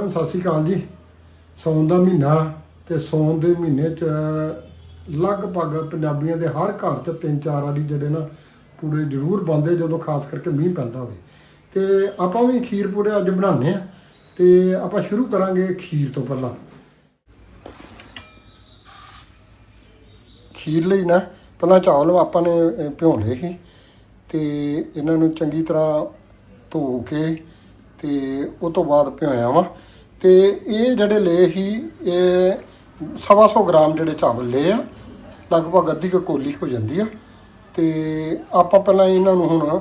ਸਾਰਿਆਂ ਨੂੰ ਸਤਿ ਸ਼੍ਰੀ ਅਕਾਲ ਜੀ। ਸੌਣ ਦਾ ਮਹੀਨਾ ਤੇ ਸੌਣ ਦੇ ਮਹੀਨੇ ਚ ਲਗਭਗ ਪੰਜਾਬੀਆਂ ਦੇ ਹਰ ਘਰ ਚ ਤਿੰਨ ਚਾਰ ਵਾਲੀ ਜਿਹੜੇ ਨਾ ਪੂੜੇ ਜ਼ਰੂਰ ਬਣਦੇ ਜਦੋਂ ਖਾਸ ਕਰਕੇ ਮੀਂਹ ਪੈਂਦਾ ਹੋਵੇ। ਤੇ ਆਪਾਂ ਵੀ ਖੀਰ ਪੂੜੇ ਅੱਜ ਬਣਾਉਂਦੇ ਆ ਤੇ ਆਪਾਂ ਸ਼ੁਰੂ ਕਰਾਂਗੇ ਖੀਰ ਤੋਂ ਪਹਿਲਾਂ। ਖੀਰ ਲਈ ਨਾ ਪਹਿਲਾਂ ਚਾਵਲ ਆਪਾਂ ਨੇ ਅਹ, ਭਿਉਂ ਲਏ ਸੀ ਤੇ ਇਹਨਾਂ ਨੂੰ ਚੰਗੀ ਤਰ੍ਹਾਂ ਧੋ ਕੇ ਤੇ ਉਹ ਤੋਂ ਬਾਅਦ ਭਿਓਇਆ ਵਾ ਤੇ ਇਹ ਜਿਹੜੇ ਲਏ ਸੀ, ਇਹ ਸਵਾ ਸੌ ਗ੍ਰਾਮ ਜਿਹੜੇ ਚਾਵਲ ਲਏ ਆ, ਲਗਭਗ ਅੱਧੀ ਕੁ ਕੋਲੀ ਹੋ ਜਾਂਦੀ ਆ। ਤੇ ਆਪਾਂ ਪਹਿਲਾਂ ਇਹਨਾਂ ਨੂੰ ਹੁਣ,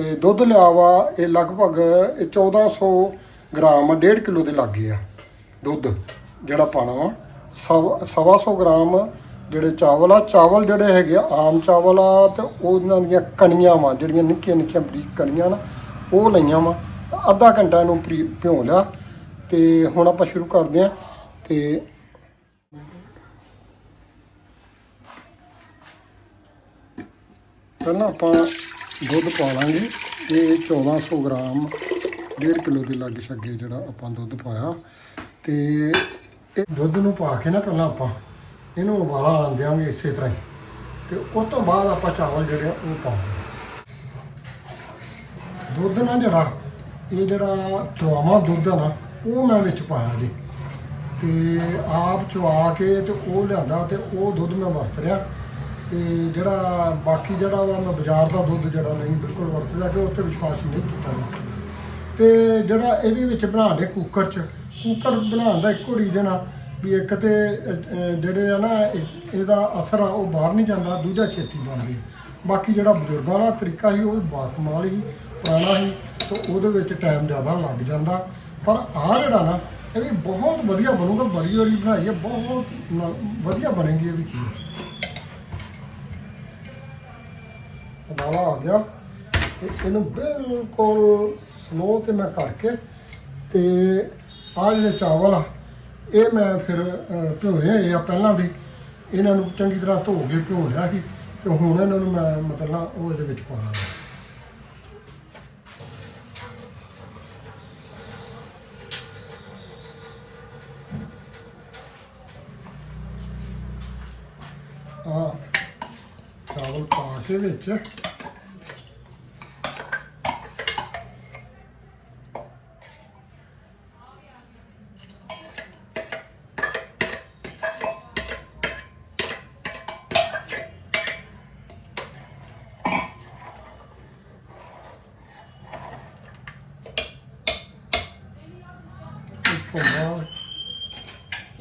ਇਹ ਦੁੱਧ ਲਿਆ ਵਾ ਇਹ ਲਗਭਗ ਇਹ 1400 ਗ੍ਰਾਮ ਆ 1.5 ਕਿਲੋ ਦੇ ਲਾਗੇ ਆ ਦੁੱਧ ਜਿਹੜਾ ਪਾਣਾ ਵਾ। ਸਵਾ ਸਵਾ ਸੌ ਗ੍ਰਾਮ ਜਿਹੜੇ ਚਾਵਲ ਆ, ਚਾਵਲ ਜਿਹੜੇ ਹੈਗੇ ਆਮ ਚਾਵਲ ਆ ਤੇ ਉਹਨਾਂ ਦੀਆਂ ਕਣੀਆਂ ਵਾ, ਜਿਹੜੀਆਂ ਨਿੱਕੀਆਂ ਨਿੱਕੀਆਂ ਬਰੀਕ ਕਣੀਆਂ ਨਾ, ਉਹ ਲਈਆਂ ਵਾ। ਅੱਧਾ ਘੰਟਾ ਇਹਨੂੰ ਭਰੀ- ਭਿਉਂ ਲਿਆ। ਤੇ ਹੁਣ ਆਪਾਂ ਸ਼ੁਰੂ ਕਰਦੇ ਹਾਂ ਤੇ ਪਹਿਲਾਂ ਆਪਾਂ ਦੁੱਧ ਪਾ ਲਾਂਗੇ ਇਹ 1400 ਗ੍ਰਾਮ 1.5 ਕਿਲੋ ਦੇ ਲਾਗੇ ਛੱਗੇ ਜਿਹੜਾ ਆਪਾਂ ਦੁੱਧ ਪਾਇਆ ਤੇ ਇਹ ਦੁੱਧ ਨੂੰ ਪਾ ਕੇ ਨਾ ਪਹਿਲਾਂ ਆਪਾਂ ਇਹਨੂੰ ਉਬਾਲਾ ਆਉਣ ਦਿਆਂਗੇ ਇਸੇ ਤਰ੍ਹਾਂ ਹੀ ਤੇ ਉਸ ਤੋਂ ਬਾਅਦ ਆਪਾਂ ਚਾਵਲ ਜਿਹੜੇ ਆ ਉਹ ਪਾਵਾਂਗੇ ਦੁੱਧ ਨਾ ਜਿਹੜਾ, ਇਹ ਜਿਹੜਾ ਚੁਆਵਾਂ ਦੁੱਧ ਆ ਨਾ ਉਹ ਮੈਂ ਵਿੱਚ ਪਾਇਆ ਜੀ। ਤੇ ਆਪ ਚੁਆ ਕੇ ਤੇ ਉਹ ਲਿਆਂਦਾ ਤੇ ਉਹ ਦੁੱਧ ਮੈਂ ਵਰਤ ਰਿਹਾ। ਤੇ ਜਿਹੜਾ ਬਾਕੀ ਜਿਹੜਾ ਵਾ ਮੈਂ ਬਾਜ਼ਾਰ ਦਾ ਦੁੱਧ ਜਿਹੜਾ ਨਹੀਂ, ਬਿਲਕੁਲ ਵਰਤਦਾ ਕਿ ਉੱਤੇ ਵਿਸ਼ਵਾਸ ਨਹੀਂ ਕੀਤਾ ਜਾ ਸਕਦਾ। ਤੇ ਜਿਹੜਾ ਇਹਦੇ ਵਿੱਚ ਬਣਾਉਣ ਦੇ ਕੁੱਕਰ 'ਚ, ਕੁੱਕਰ ਬਣਾਉਣ ਦਾ ਇੱਕੋ ਰੀਜ਼ਨ ਆ ਵੀ ਇੱਕ ਤੇ ਜਿਹੜੇ ਆ ਨਾ, ਇਹ- ਇਹਦਾ ਅਸਰ ਆ, ਉਹ ਬਾਹਰ ਨਹੀਂ ਜਾਂਦਾ, ਦੂਜਾ ਛੇਤੀ ਬਣਦੀ ਬਾਕੀ ਜਿਹੜਾ ਬਜ਼ੁਰਗਾਂ ਦਾ ਤਰੀਕਾ ਸੀ, ਉਹ ਬਾਕਮਾਲ ਹੀ, ਪੁਰਾਣਾ ਸੀ, ਤੇ ਉਹਦੇ ਵਿੱਚ ਟਾਈਮ ਜ਼ਿਆਦਾ ਲੱਗ ਜਾਂਦਾ। ਪਰ ਆਹ ਜਿਹੜਾ ਨਾ ਇਹ ਵੀ ਬਹੁਤ ਵਧੀਆ ਬਣੂਗਾ ਬੜੀ ਵਾਰੀ ਬਣਾਈ ਹੈ ਬਹੁਤ ਨ- ਵਧੀਆ ਬਣੇਗੀ ਇਹ ਵੀ ਖੀਰ ਉਬਾਲਾ ਆ ਗਿਆ। ਤੇ ਇਹਨੂੰ ਬਿਲਕੁਲ ਸਲੋ ਤੇ ਮੈਂ ਕਰਕੇ ਤੇ ਆਹ ਜਿਹੜੇ ਚਾਵਲ ਆ ਇਹ ਮੈਂ ਫਿਰ ਅਹ, ਭਿਓਏ ਹੋਏ ਆ ਪਹਿਲਾਂ ਦੇ। ਇਹਨਾਂ ਨੂੰ ਚੰਗੀ ਤਰ੍ਹਾਂ ਧੋ ਕੇ ਭਿਓ ਲਿਆ ਸੀ ਤੇ ਹੁਣ ਇਹਨਾਂ ਨੂੰ ਮੈਂ ਮਤਲਬ ਉਹ ਇਹਦੇ ਵਿੱਚ ਪਾ ਦਾਂਗਾ ਆ ਚਾਵਲ ਪਾ ਕੇ ਵਿੱਚ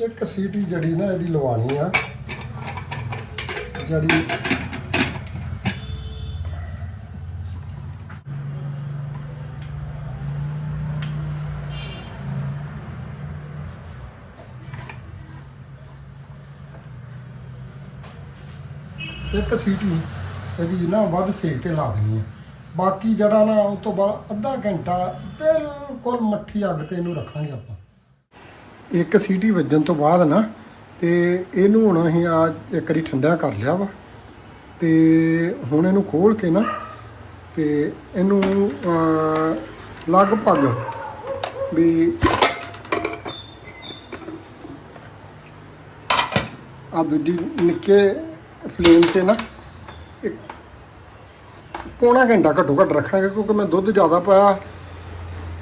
ਇੱਕ ਸੀਟੀ ਜੜੀ ਨਾ ਇਹਦੀ ਲਵਾਣੀ ਆ। ਜੜੀ ਇੱਕ ਸੀਟੀ ਇਹਦੀ ਨਾ ਵੱਧ ਸੇਕ ਤੇ ਲਾ ਦੇਣੀ ਹੈ ਬਾਕੀ ਜਿਹੜਾ ਨਾ ਉਸ ਤੋਂ ਬਾਅਦ ਅੱਧਾ ਘੰਟਾ ਬਿਲਕੁਲ ਮੱਠੀ ਅੱਗ ਤੇ ਇਹਨੂੰ ਰੱਖਾਂਗੇ ਆਪਾਂ। ਇੱਕ ਸੀਟੀ ਵੱਜਣ ਤੋਂ ਬਾਅਦ ਨਾ, ਤੇ ਇਹਨੂੰ ਹੁਣ ਅਸੀਂ ਆ ਇੱਕ ਵਾਰੀ ਠੰਡਾ ਕਰ ਲਿਆ ਵਾ। ਤੇ ਹੁਣ ਇਹਨੂੰ ਖੋਲ ਕੇ ਨਾ, ਤੇ ਇਹਨੂੰ ਲਗਭਗ ਵੀ ਆ ਦੂਜੀ ਨਿੱਕੇ ਫਲੇਮ ਤੇ ਨਾ ਇੱਕ ਪੌਣਾ ਘੰਟਾ ਘੱਟੋ ਘੱਟ ਰੱਖਾਂਗੇ, ਕਿਉਂਕਿ ਮੈਂ ਦੁੱਧ ਜ਼ਿਆਦਾ ਪਾਇਆ।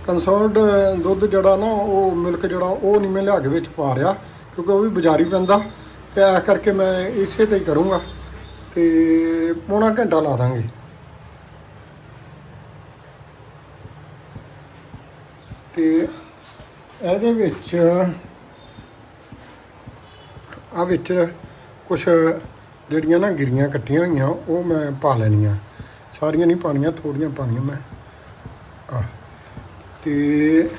ਕੰਸਰਨਡ ਦੁੱਧ ਜਿਹੜਾ ਨਾ, ਉਹ ਮਿਲਕ ਜਿਹੜਾ, ਉਹ ਨਹੀਂ ਮੈਂ ਲਿਆ ਕੇ ਵਿੱਚ ਪਾ ਰਿਹਾ, ਕਿਉਂਕਿ ਉਹ ਵੀ ਬਾਜ਼ਾਰੀ ਪੈਂਦਾ। ਤੇ ਇਸ ਕਰਕੇ ਮੈਂ ਇਸੇ ਤੇ ਹੀ ਕਰੂੰਗਾ, ਤੇ ਪੌਣਾ ਘੰਟਾ ਲਾ ਦਾਂਗੇ। ਤੇ ਇਹਦੇ ਵਿੱਚ ਆ ਵਿੱਚ ਕੁਝ ਜਿਹੜੀਆਂ ਨਾ ਗਿਰੀਆਂ ਕੱਟੀਆਂ ਹੋਈਆਂ, ਉਹ ਮੈਂ ਪਾ ਲੈਣੀਆਂ। ਸਾਰੀਆਂ ਨਹੀਂ ਪਾਣੀਆਂ ਥੋੜੀਆਂ ਪਾਣੀਆਂ ਮੈਂ। ਆ ਤੇ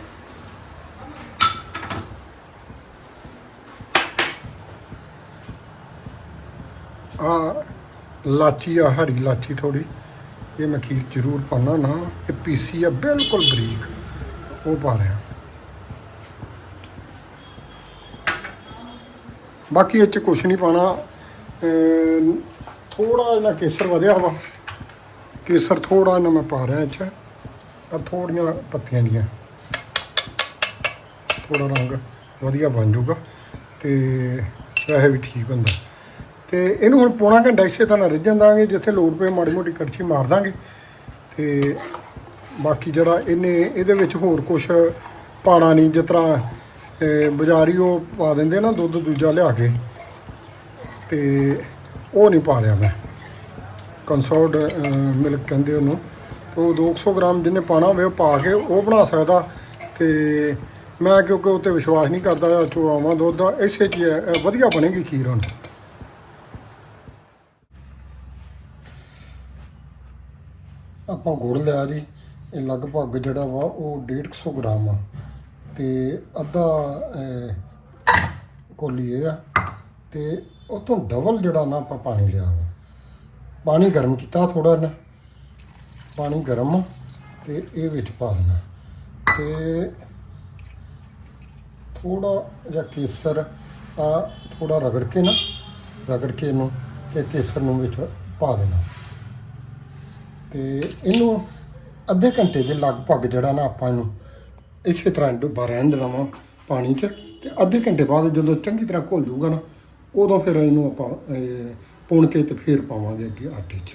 ਆ ਲਾਚੀ ਆ ਹਰੀ ਲਾਚੀ ਥੋੜੀ ਇਹ ਮੈਂ ਖੀਰ ਜ਼ਰੂਰ ਪਾਣਾ ਨਾ, ਇਹ ਪੀਸੀ ਆ, ਬਿਲਕੁਲ ਬਰੀਕ। ਉਹ ਪਾ ਰਿਹਾ। ਬਾਕੀ ਇਹ ਚ ਕੁਛ ਨਹੀਂ ਪਾਣਾ ਥੋੜਾ ਜਿਹਾ ਕੇਸਰ ਵਧਿਆ ਵਾ। ਕੇਸਰ ਥੋੜਾ ਜਿਹਾ ਮੈਂ ਪਾ ਰਿਹਾ ਇੱਥੇ ਚ ਆ ਥੋੜੀਆਂ ਪੱਤੀਆਂ ਦੀਆਂ ਥੋੜਾ ਰੰਗ ਵਧੀਆ ਬਣ ਜਾਊਗਾ ਤੇ ਵੈਸੇ ਵੀ ਠੀਕ ਹੁੰਦਾ। ਤੇ ਇਹਨੂੰ ਹੁਣ ਪੌਣਾ ਘੰਟਾ ਇਸੇ ਤਰ੍ਹਾਂ ਰਿੱਝਣ ਦਾਂਗੇ ਜਿੱਥੇ ਲੋੜ ਪਏ ਮਾੜੀ ਮੋਟੀ ਕੜਛੀ ਮਾਰ ਦਾਂਗੇ। ਤੇ ਬਾਕੀ ਜਿਹੜਾ ਇਹਨੇ ਇਹਦੇ ਵਿੱਚ ਹੋਰ ਕੁਝ ਪਾਣਾ ਨਹੀਂ, ਜਿਸ ਤਰ੍ਹਾਂ ਬਜ਼ਾਰੀ ਉਹ ਪਾ ਦਿੰਦੇ ਨਾ ਦੁੱਧ ਦੂਜਾ ਲਿਆ ਕੇ। ਤੇ ਉਹ ਨਹੀਂ ਪਾ ਰਿਹਾ ਮੈਂ। ਕੰਸੋਲਡ ਮਿਲਕ ਕਹਿੰਦੇ ਉਹਨੂੰ। ਤੇ ਉਹ 200 ਗ੍ਰਾਮ ਜਿਹਨੇ ਪਾਣਾ ਹੋਵੇ ਉਹ ਪਾ ਕੇ ਉਹ ਬਣਾ ਸਕਦਾ। ਤੇ ਮੈਂ ਕਿਉਂਕਿ ਉੱਤੇ ਵਿਸ਼ਵਾਸ ਨਹੀਂ ਕਰਦਾ ਚੋਆਵਾਂ ਦੁੱਧ ਦਾ ਇਸੇ 'ਚ ਵਧੀਆ ਬਣੇਗੀ ਖੀਰ ਹੁਣ। ਆਪਾਂ ਗੁੜ ਲਿਆ ਜੀ ਇਹ ਲਗਭਗ ਜਿਹੜਾ ਵਾ ਉਹ 150 ਗ੍ਰਾਮ ਆ। ਤੇ ਅੱਧਾ ਅਹ, ਕੋਲੀ ਇਹ ਆ। ਤੇ ਉਹ ਤੋਂ ਡਬਲ ਜਿਹੜਾ ਨਾ ਆਪਾਂ ਪਾਣੀ ਲਿਆ ਵਾ। ਪਾਣੀ ਗਰਮ ਕੀਤਾ ਥੋੜਾ ਨਾ ਪਾਣੀ ਗਰਮ ਆ ਤੇ ਇਹ ਵਿੱਚ ਪਾ ਦੇਣਾ। ਤੇ ਥੋੜਾ ਜਿਹਾ ਕੇਸਰ, ਆ ਥੋੜਾ ਰਗੜ ਕੇ ਨਾ, ਰਗੜ ਕੇ ਇਹਨੂੰ ਤੇ ਕੇਸਰ ਨੂੰ ਵਿੱਚ ਪਾ ਦੇਣਾ। ਤੇ ਇਹਨੂੰ ਅੱਧੇ ਘੰਟੇ ਦੇ ਲਗਭਗ ਜਿਹੜਾ ਨਾ ਆਪਾਂ ਇਹਨੂੰ ਇਸੇ ਤਰ੍ਹਾਂ ਡੁੱਬਾ ਰਹਿਣ ਦੇਣਾ ਵਾ ਪਾਣੀ 'ਚ। ਤੇ ਅੱਧੇ ਘੰਟੇ ਬਾਅਦ ਜਦੋਂ ਚੰਗੀ ਤਰ੍ਹਾਂ ਘੁਲ ਜੂਗਾ ਨਾ ਉਦੋਂ ਫਿਰ ਇਹਨੂੰ ਆਪਾਂ ਪੁਣ ਕੇ ਤੇ ਫੇਰ ਪਾਵਾਂਗੇ ਅੱਗੇ ਆਟੇ 'ਚ।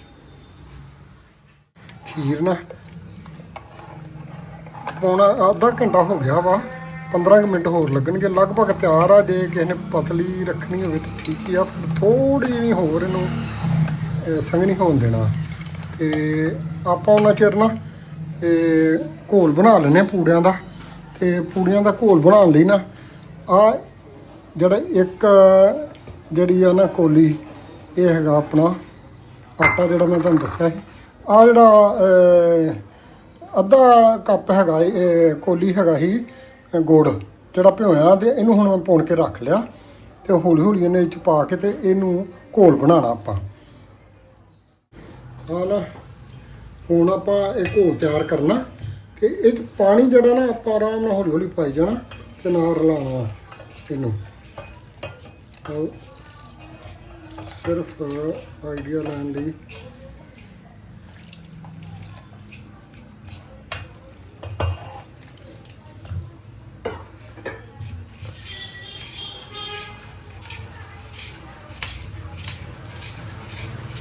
ਖੀਰ ਨਾ। ਪਾਉਣਾ ਅੱਧਾ ਘੰਟਾ ਹੋ ਗਿਆ ਵਾ 15 ਕੁ ਮਿੰਟ ਹੋਰ ਲੱਗਣਗੇ। ਲਗਭਗ ਤਿਆਰ ਆ ਜੇ ਕਿਸੇ ਨੇ ਪਤਲੀ ਰੱਖਣੀ ਹੋਵੇ ਤਾਂ ਠੀਕ ਹੀ ਆ ਫਿਰ ਥੋੜੀ ਜਿਹੀ ਹੋਰ ਇਹਨੂੰ ਅਹ, ਸੰਘਣੀ ਹੋਣ ਦੇਣਾ। ਤੇ ਆਪਾਂ ਉਹਨਾਂ ਚਿਰ ਨਾ ਇਹ ਘੋਲ ਬਣਾ ਲੈਨੇ ਪੂੜਿਆਂ ਦਾ। ਤੇ ਪੂੜਿਆਂ ਦਾ ਘੋਲ ਬਣਾਉਣ ਲਈ ਨਾ ਆ ਜਿਹੜਾ ਇੱਕ ਜਿਹੜੀ ਆ ਨਾ ਕੋਲੀ, ਇਹ ਹੈਗਾ ਆਪਣਾ ਆਟਾ ਜਿਹੜਾ ਮੈਂ ਤੁਹਾਨੂੰ ਦੱਸਿਆ ਸੀ। ਆ ਜਿਹੜਾ ਅੱਧਾ ਕੱਪ ਹੈਗਾ ਇਹ ਕੋਲੀ ਹੈਗਾ ਸੀ ਗੁੜ ਜਿਹੜਾ ਭਿਓਇਆ ਤੇ ਇਹਨੂੰ ਹੁਣ ਮੈਂ ਪੁਣ ਕੇ ਰੱਖ ਲਿਆ ਤੇ ਹੌਲੀ ਹੌਲੀ ਇਹਨੇ ਵਿੱਚ ਪਾ ਕੇ ਤੇ ਇਹਨੂੰ ਘੋਲ ਬਣਾਉਣਾ ਆਪਾਂ। ਹਾਂ ਨਾ, ਹੁਣ ਆਪਾਂ ਇਹ ਘੋਲ ਤਿਆਰ ਕਰਨਾ ਤੇ ਇਹ 'ਚ ਪਾਣੀ ਜਿਹੜਾ ਨਾ ਆਪਾਂ ਆਰਾਮ ਨਾਲ ਹੌਲੀ ਹੌਲੀ ਪਾਈ ਜਾਣਾ ਤੇ ਨਾਲ ਰਲਾਉਣਾ ਇਹਨੂੰ। ਸਿਰਫ ਆਈਡੀਆ ਲੈਣ ਲਈ।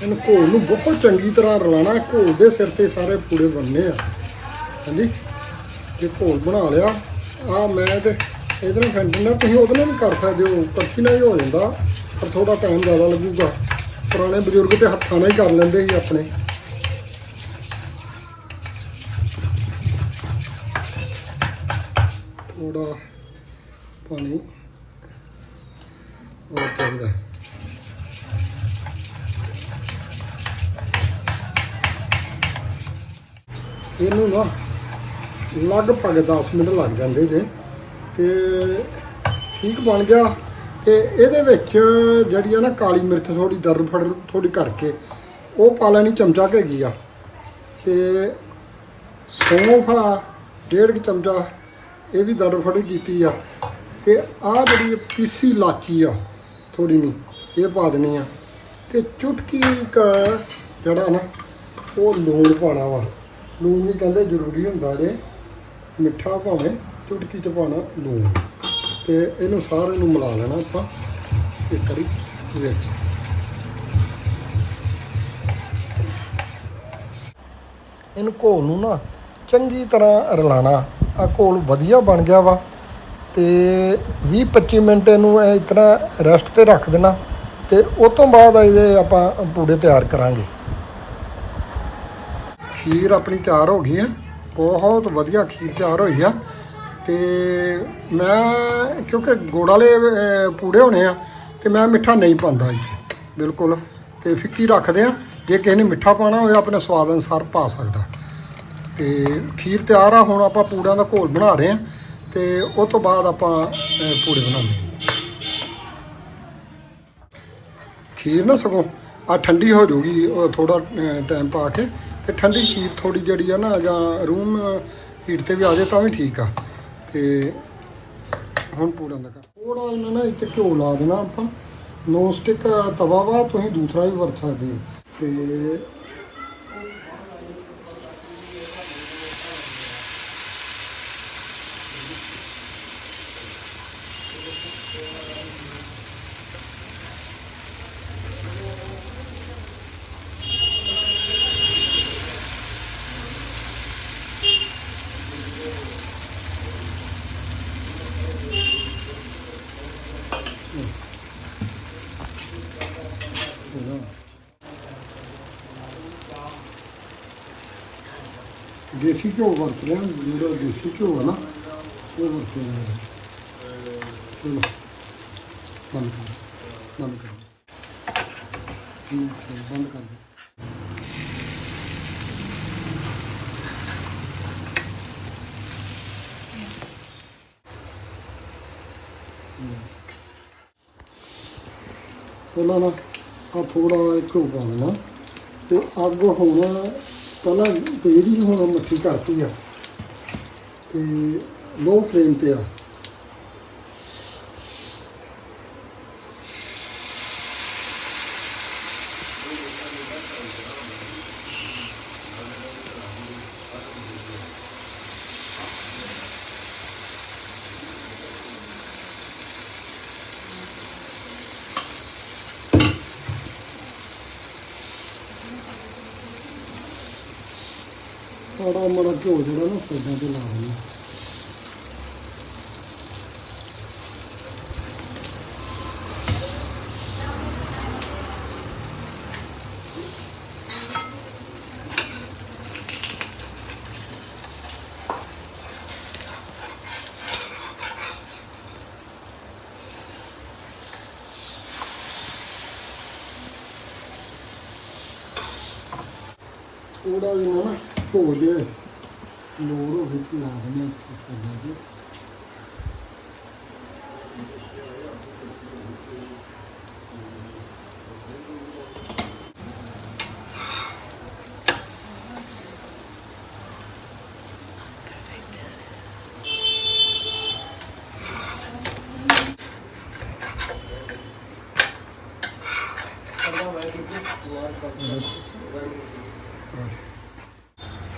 ਇਹਨੂੰ ਘੋਲ ਨੂੰ ਬਹੁਤ ਚੰਗੀ ਤਰ੍ਹਾਂ ਰਲਾਣਾ ਘੋਲ ਦੇ ਸਿਰ ਤੇ ਸਾਰੇ ਪੂੜੇ ਬਣਨੇ ਆ। ਹਾਂਜੀ। ਜੇ ਘੋਲ ਬਣਾ ਲਿਆ ਆ ਮੈਂ ਤੇ ਇਹਦੇ ਨਾਲ ਫੈਂਟਣਾ ਤੁਸੀਂ ਉਹਦੇ ਨਾਲ ਵੀ ਕਰ ਸਕਦੇ ਹੋ ਕੜਛੀ ਨਾਲ ਹੀ ਹੋ ਜਾਂਦਾ। ਪਰ ਥੋੜਾ ਟਾਈਮ ਜ਼ਿਆਦਾ ਲੱਗੂਗਾ। ਪੁਰਾਣੇ ਬਜ਼ੁਰਗ ਤੇ ਹੱਥਾਂ ਨਾਲ ਹੀ ਕਰ ਲੈਂਦੇ ਸੀ ਆਪਣੇ। ਥੋੜਾ ਪਾਣੀ ਹੋਰ ਚਾਹੀਦਾ ਇਹਨੂੰ ਨਾ ਲਗਭਗ 10 ਮਿੰਟ ਲੱਗ ਜਾਂਦੇ ਜੇ। ਤੇ ਠੀਕ ਬਣ ਗਿਆ। ਤੇ ਇਹਦੇ ਵਿੱਚ ਜਿਹੜੀ ਆ ਨਾ ਕਾਲੀ ਮਿਰਚ ਥੋੜੀ ਦਰ ਫੜ ਥੋੜੀ ਕਰਕੇ, ਉਹ ਪਾ ਲੈਣੀ ਚਮਚਾ ਕੁ ਹੈਗੀ ਆ। ਤੇ ਸੌਂਫ ਆ, ਡੇਢ ਕੁ ਚਮਚਾ, ਇਹ ਵੀ ਦਰ ਫੜ ਕੀਤੀ ਆ। ਤੇ ਆ ਜਿਹੜੀ ਪੀਸੀ ਲਾਚੀ ਆ ਥੋੜੀ ਨਹੀਂ, ਇਹ ਪਾ ਦੇਣੀ ਆ। ਤੇ ਚੁਟਕੀ ਕ ਜਿਹੜਾ ਨਾ, ਉਹ ਲੂਣ ਪਾਣਾ ਵਾ। ਲੂਣ ਵੀ ਕਹਿੰਦੇ ਜ਼ਰੂਰੀ ਹੁੰਦਾ ਜੇ, ਮਿੱਠਾ ਭਾਵੇਂ ਚੁਟਕੀ ਚ ਪਾਣਾ ਲੂਣ। ਤੇ ਇਹਨੂੰ ਸਾਰੇ ਨੂੰ ਮਿਲਾ ਲੈਣਾ ਆਪਾਂ। ਇੱਕ ਵਾਰੀ ਵਿੱਚ। ਇਹਨੂੰ ਘੋਲ ਨੂੰ ਨਾ ਚੰਗੀ ਤਰ੍ਹਾਂ ਰਲਾਣਾ। ਆ ਘੋਲ ਵਧੀਆ ਬਣ ਗਿਆ ਵਾ। ਤੇ 20-25 ਮਿੰਟ ਇਹਨੂੰ ਇਸ ਤਰ੍ਹਾਂ ਰੈਸਟ ਤੇ ਰੱਖ ਦੇਣਾ। ਤੇ ਉਸ ਤੋਂ ਬਾਅਦ ਇਹਦੇ ਆਪਾਂ ਪੂੜੇ ਤਿਆਰ ਕਰਾਂਗੇ। ਖੀਰ ਆਪਣੀ ਤਿਆਰ ਹੋ ਗਈ ਹੈ। ਬਹੁਤ ਵਧੀਆ ਖੀਰ ਤਿਆਰ ਹੋਈ ਆ। ਤੇ ਮੈਂ ਕਿਉਂਕਿ ਗੁੜ ਵਾਲੇ ਪੂੜੇ ਹੋਣੇ ਆ ਤੇ ਮੈਂ ਮਿੱਠਾ ਨਹੀਂ ਪਾਉਂਦਾ ਇਹ ਬਿਲਕੁਲ। ਤੇ ਫਿੱਕੀ ਰੱਖਦੇ ਆ, ਜੇ ਕਿਸੇ ਨੇ ਮਿੱਠਾ ਪਾਣਾ ਹੋਵੇ, ਆਪਣੇ ਸਵਾਦ ਅਨੁਸਾਰ ਪਾ ਸਕਦਾ। ਤੇ ਖੀਰ ਤਿਆਰ ਆ, ਹੁਣ ਆਪਾਂ ਪੂੜਿਆਂ ਦਾ ਘੋਲ ਬਣਾ ਰਹੇ ਆ, ਤੇ ਉਹ ਤੋਂ ਬਾਅਦ ਆਪਾਂ ਪੂੜੇ ਬਣਾਉਂਦੇ ਖੀਰ ਨਾ ਸਗੋਂ, ਆ ਠੰਡੀ ਹੋ ਜਾਊਗੀ ਥੋੜਾ ਟਾਈਮ ਪਾ ਕੇ, ਤੇ ਠੰਡੀ ਖੀਰ ਥੋੜੀ ਜਿਹੜੀ ਆ ਨਾ, ਜਾਂ ਰੂਮ ਹੀਟ ਤੇ ਵੀ ਆ ਜਾਏ ਤਾਂ ਵੀ ਠੀਕ ਆ। ਤੇ ਹੁਣ ਪੂੜਾਂ ਦਾ ਥੋੜਾ ਇਹਨਾਂ ਨਾ ਇੱਥੇ ਘਿਓ ਲਾ ਦੇਣਾ ਆਪਾਂ। ਨੋ ਸਟਿਕ ਤਵਾ ਵਾ, ਤੁਸੀਂ ਦੂਸਰਾ ਵੀ ਵਰਤ ਸਕਦੇ ਹੋ। ਤੇ ਦੇਸੀ ਘਿਓ ਵਰਤ ਰਿਹਾ ਜਿਹੜਾ ਦੇਸੀ ਘਿਓ ਹੈ ਨਾ ਉਹ ਵਰਤ ਰਿਹਾ ਚਲੋ ਬੰਦ ਕਰ ਬੰਦ ਕਰ ਠੀਕ ਹੈ ਬੰਦ ਕਰ ਦੇ ਪਹਿਲਾਂ ਨਾ ਤੇ ਅੱਗ ਹੁਣ ਪਹਿਲਾਂ ਤੇਜ਼ ਹੀ ਹੁਣ ਮੱਠੀ ਕਰਤੀ ਆ ਤੇ ਲੋ ਫਲੇਮ ਤੇ ਆ। ਥੋੜਾ ਮੜਾ ਘਿਓ ਜਿਹੜਾ ਨਾ ਸਾਈਡਾਂ ਤੇ ਲਾ ਦੇਣਾ ਥੋੜਾ ਜਿਹਾ ਨਾ ਹੋ ਜੇ ਲੋੜ ਹੋਵੇ ਕਿ ਲਾ ਦੇਣਾ ਇਸ ਤਰ੍ਹਾਂ ਦੇ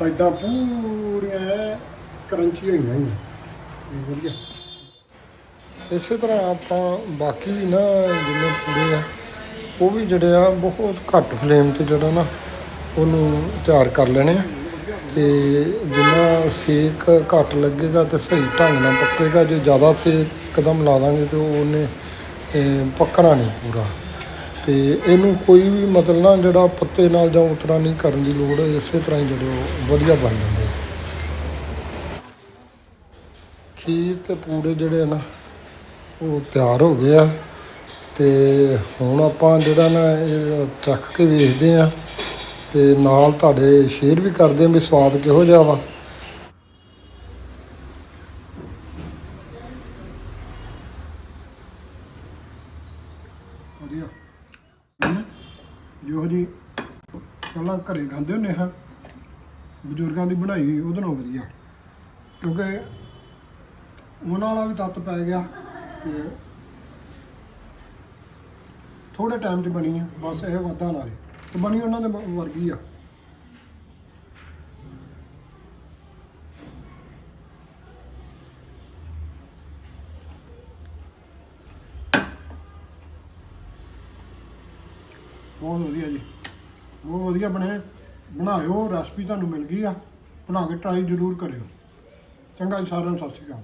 ਸਾਈਡਾਂ ਪੂਰੀਆਂ ਕਰੰਚੀ ਹੋਈਆਂ ਹੋਈਆਂ ਇਹ ਵਧੀਆ। ਇਸੇ ਤਰ੍ਹਾਂ ਆਪਾਂ ਬਾਕੀ ਵੀ ਨਾ ਜਿੰਨੇ ਪੂਰੇ ਆ, ਉਹ ਵੀ ਜਿਹੜੇ ਆ ਬਹੁਤ ਘੱਟ ਫਲੇਮ ਤੇ ਜਿਹੜਾ ਨਾ ਉਹਨੂੰ ਤਿਆਰ ਕਰ ਲੈਣੇ ਆ। ਤੇ ਜਿੰਨਾ ਸੇਕ ਘੱਟ ਲੱਗੇਗਾ ਤੇ ਸਹੀ ਢੰਗ ਨਾਲ ਪੱਕੇਗਾ, ਜੇ ਜ਼ਿਆਦਾ ਸੇਕ ਇੱਕਦਮ ਲਾ ਦਾਂਗੇ ਤੇ ਉਹਨੇ ਪੱਕਣਾ ਨਹੀਂ ਪੂਰਾ। ਤੇ ਇਹਨੂੰ ਕੋਈ ਵੀ ਮਤਲਬ ਨਾ ਜਿਹੜਾ ਪੱਤੇ ਨਾਲ ਜਾਂ ਉਤਰਾ ਨਹੀਂ ਕਰਨ ਦੀ ਲੋੜ, ਇਸੇ ਤਰ੍ਹਾਂ ਹੀ ਜਿਹੜੇ ਉਹ ਵਧੀਆ ਬਣ ਜਾਂਦੇ ਖੀਰ ਤੇ ਪੂੜੇ ਜਿਹੜੇ ਆ ਨਾ, ਉਹ ਤਿਆਰ ਹੋ ਗਏ ਆ ਤੇ ਹੁਣ ਆਪਾਂ ਜਿਹੜਾ ਨਾ ਇਹ ਚੱਖ ਕੇ ਵੇਖਦੇ ਆ ਤੇ ਨਾਲ ਤੁਹਾਡੇ ਸ਼ੇਅਰ ਵੀ ਕਰਦੇ ਆ ਵੀ ਸਵਾਦ ਕਿਹੋ ਜਿਹਾ ਵਾ ਵਧੀਆ ਹਮ, ਜਿਹੋ ਜੀ ਪਹਿਲਾਂ ਘਰੇ ਖਾਂਦੇ ਹੁੰਦੇ ਹਾਂ। ਬਜ਼ੁਰਗਾਂ ਦੀ ਬਣਾਈ ਹੋਈ, ਉਹਦੇ ਨਾਲ ਵਧੀਆ। ਕਿਉਂਕਿ ਉਹਨਾਂ ਵਾਲਾ ਵੀ ਤੱਤ ਪੈ ਗਿਆ ਤੇ ਥੋੜੇ ਟਾਈਮ 'ਚ ਬਣੀ ਆ, ਬਸ ਇਹ ਵਾਧਾ ਨਾਲੇ ਤੇ ਬਣੀ ਉਹਨਾਂ ਦੇ ਵਰਗੀ ਆ। ਬਹੁਤ ਵਧੀਆ ਜੀ। ਬਹੁਤ ਵਧੀਆ ਬਣੇ ਬਣਾਇਓ ਰੈਸਪੀ ਤੁਹਾਨੂੰ ਮਿਲ ਗਈ ਆ, ਬਣਾ ਕੇ ਟਰਾਈ ਜ਼ਰੂਰ ਕਰਿਓ। ਚੰਗਾ ਜੀ, ਸਾਰਿਆਂ ਨੂੰ ਸਤਿ ਸ਼੍ਰੀ ਅਕਾਲ।